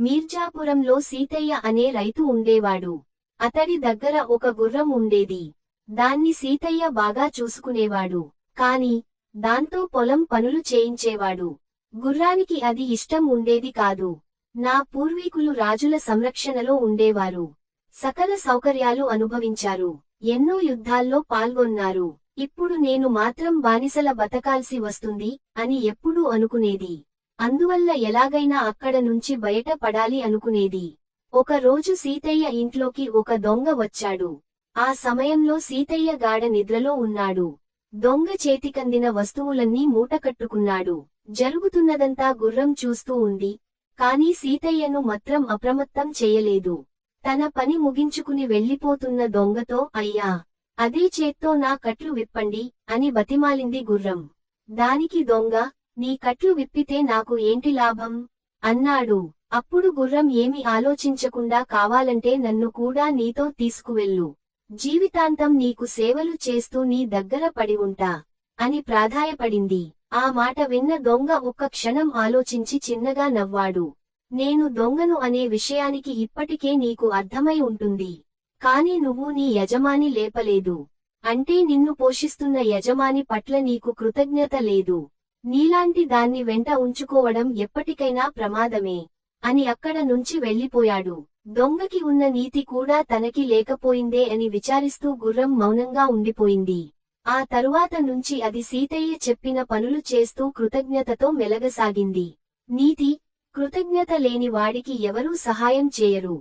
మీర్జాపురంలో సీతయ్య అనే రైతు ఉండేవాడు. అతడి దగ్గర ఒక గుర్రం ఉండేది. దాన్ని సీతయ్య బాగా చూసుకునేవాడు. కాని దాంతో పొలం పనులు చేయించేవాడు. గుర్రానికి అది ఇష్టం ఉండేది కాదు. నా పూర్వీకులు రాజుల సంరక్షణలో ఉండేవారు. సకల సౌకర్యాలు అనుభవించారు. ఎన్నో యుద్ధాల్లో పాల్గొన్నారు. ఇప్పుడు నేను మాత్రం బానిసల బతకాల్సి వస్తుంది అని ఎప్పుడూ అనుకునేది. అందువల్ల ఎలాగైనా అక్కడ నుంచి బయట పడాలి అనుకునేది. ఒక రోజు సీతయ్య ఇంట్లోకి ఒక దొంగ వచ్చాడు. ఆ సమయంలో సీతయ్య గాఢ నిద్రలో ఉన్నాడు. దొంగ చేతికందిన వస్తువులన్నీ మూటకట్టుకున్నాడు. జరుగుతున్నదంతా గుర్రం చూస్తూ ఉంది. కాని సీతయ్యను మాత్రం అప్రమత్తం చేయలేదు. తన పని ముగించుకుని వెళ్ళిపోతున్న దొంగతో అయ్యా అదే చేత్తో నా కట్లు విప్పండి అని బతిమాలింది గుర్రం. దానికి దొంగ నీ కట్లు విప్పితే నాకు ఏంటి లాభం? అన్నాడు. అప్పుడు గుర్రం ఏమి ఆలోచించకుండా కావాలంటే నన్ను కూడా నీతో తీసుకువెళ్ళు. జీవితాంతం నీకు సేవలు చేస్తూ నీ దగ్గర పడి ఉంటా అని ప్రాధాయపడింది. ఆ మాట విన్న దొంగ ఒక్క క్షణం ఆలోచించి చిన్నగా నవ్వాడు. నేను దొంగను అనే విషయానికి ఇప్పటికే నీకు అర్థమై ఉంటుంది. కాని నువ్వు నీ యజమాని లేపలేదు. అంటే నిన్ను పోషిస్తున్న యజమాని పట్ల నీకు కృతజ్ఞత లేదు. నీలాంటి దాన్ని వెంట ఉంచుకోవడం ఎప్పటికైనా ప్రమాదమే అని అక్కడ నుంచి వెళ్ళిపోయాడు దొంగకి ఉన్న నీతి కూడా తనకి లేకపోయిందే అని విచారిస్తూ గుర్రం మౌనంగా ఉండిపోయింది. ఆ తరువాత నుంచి అది సీతయ్య చెప్పిన పనులు చేస్తూ కృతజ్ఞతతో మెలగసాగింది. నీతి కృతజ్ఞత లేని వాడికి ఎవరూ సహాయం చేయరు.